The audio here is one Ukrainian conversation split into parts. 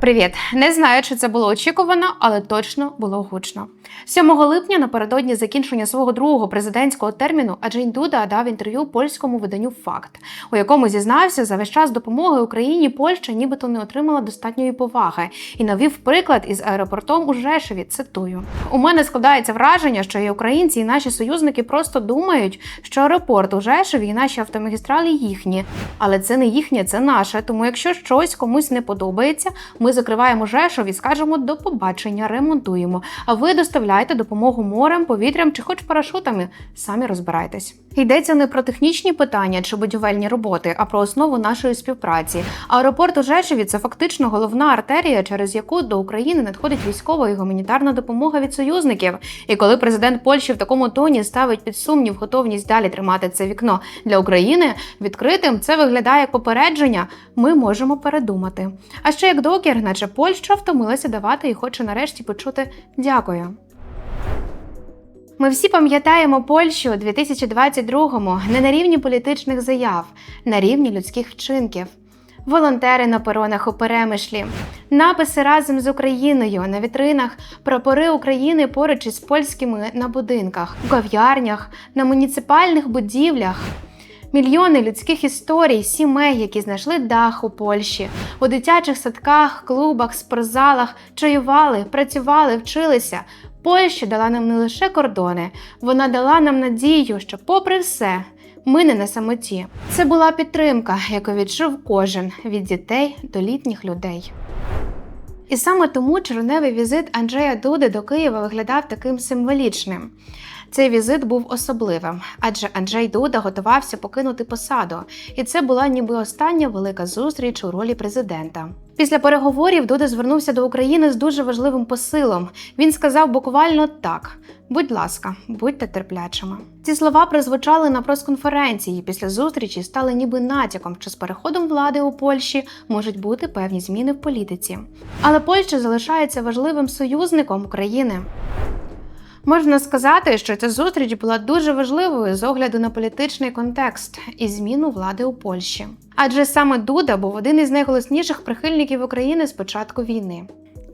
Привіт! Не знаю, чи це було очікувано, але точно було гучно. 7 липня, напередодні закінчення свого другого президентського терміну, Аджень Дуда дав інтерв'ю польському виданню Факт, у якому зізнався, за весь час допомоги Україні Польща нібито не отримала достатньої поваги і навів приклад із аеропортом у Жешеві. Цитую: у мене складається враження, що і українці, і наші союзники просто думають, що аеропорт у Жешеві і наші автомагістралі їхні, але це не їхнє, це наше. Тому, якщо щось комусь не подобається, ми закриваємо Жешов і скажемо до побачення, ремонтуємо. А ви доставляйте допомогу морем, повітрям чи хоч парашутами. Самі розбирайтесь. Йдеться не про технічні питання чи будівельні роботи, а про основу нашої співпраці. Аеропорт у Жешеві це фактично головна артерія, через яку до України надходить військова і гуманітарна допомога від союзників. І коли президент Польщі в такому тоні ставить під сумнів готовність далі тримати це вікно для України відкритим, це виглядає як попередження. Ми можемо передумати. А ще як докір, наче Польща втомилася давати і хоче нарешті почути дякую. Ми всі пам'ятаємо Польщу у 2022-му не на рівні політичних заяв, на рівні людських вчинків. Волонтери на перонах у перемишлі, написи разом з Україною на вітринах, прапори України поруч із польськими на будинках, у кав'ярнях, на муніципальних будівлях. Мільйони людських історій, сімей, які знайшли дах у Польщі, у дитячих садках, клубах, спортзалах, чаювали, працювали, вчилися. Польща дала нам не лише кордони, вона дала нам надію, що, попри все, ми не на самоті. Це була підтримка, яку відчув кожен від дітей до літніх людей. І саме тому червневий візит Анджея Дуди до Києва виглядав таким символічним. Цей візит був особливим, адже Анджей Дуда готувався покинути посаду, і це була ніби остання велика зустріч у ролі президента. Після переговорів Дуда звернувся до України з дуже важливим посилом. Він сказав буквально так: будь ласка, будьте терплячими. Ці слова прозвучали на прес-конференції. Після зустрічі стали ніби натяком, що з переходом влади у Польщі можуть бути певні зміни в політиці. Але Польща залишається важливим союзником України. Можна сказати, що ця зустріч була дуже важливою з огляду на політичний контекст і зміну влади у Польщі. Адже саме Дуда був один із найголосніших прихильників України з початку війни.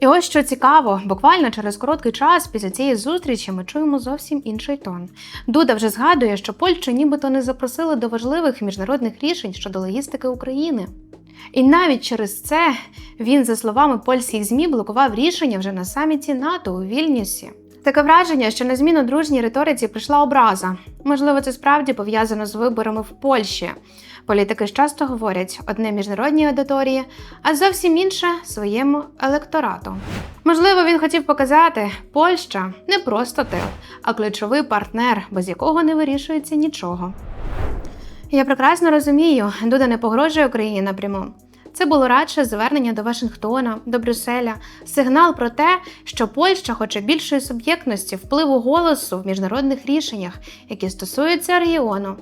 І ось що цікаво, буквально через короткий час після цієї зустрічі ми чуємо зовсім інший тон. Дуда вже згадує, що Польщу нібито не запросили до важливих міжнародних рішень щодо логістики України. І навіть через це він, за словами польських ЗМІ, блокував рішення вже на саміті НАТО у Вільнюсі. Таке враження, що на зміну дружній риториці прийшла образа. Можливо, це справді пов'язано з виборами в Польщі. Політики ж часто говорять одне міжнародній аудиторії, а зовсім інше своєму електорату. Можливо, він хотів показати, Польща не просто тил, а ключовий партнер, без якого не вирішується нічого. Я прекрасно розумію, Дуда не погрожує Україні напряму. Це було радше звернення до Вашингтона, до Брюсселя, сигнал про те, що Польща хоче більшої суб'єктності, впливу голосу в міжнародних рішеннях, які стосуються регіону.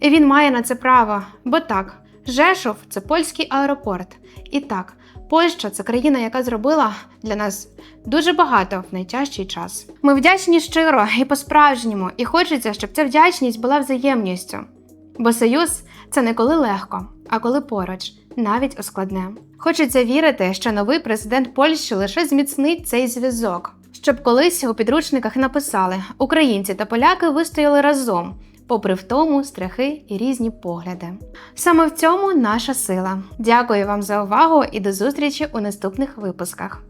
І він має на це право, бо так, Жешов це польський аеропорт. І так, Польща це країна, яка зробила для нас дуже багато в найтяжчий час. Ми вдячні щиро і по-справжньому, і хочеться, щоб ця вдячність була взаємністю. Бо союз це не коли легко, а коли поруч, навіть у складне. Хочеться вірити, що новий президент Польщі лише зміцнить цей зв'язок, щоб колись у підручниках написали українці та поляки вистояли разом, попри втому, страхи і різні погляди. Саме в цьому наша сила. Дякую вам за увагу і до зустрічі у наступних випусках.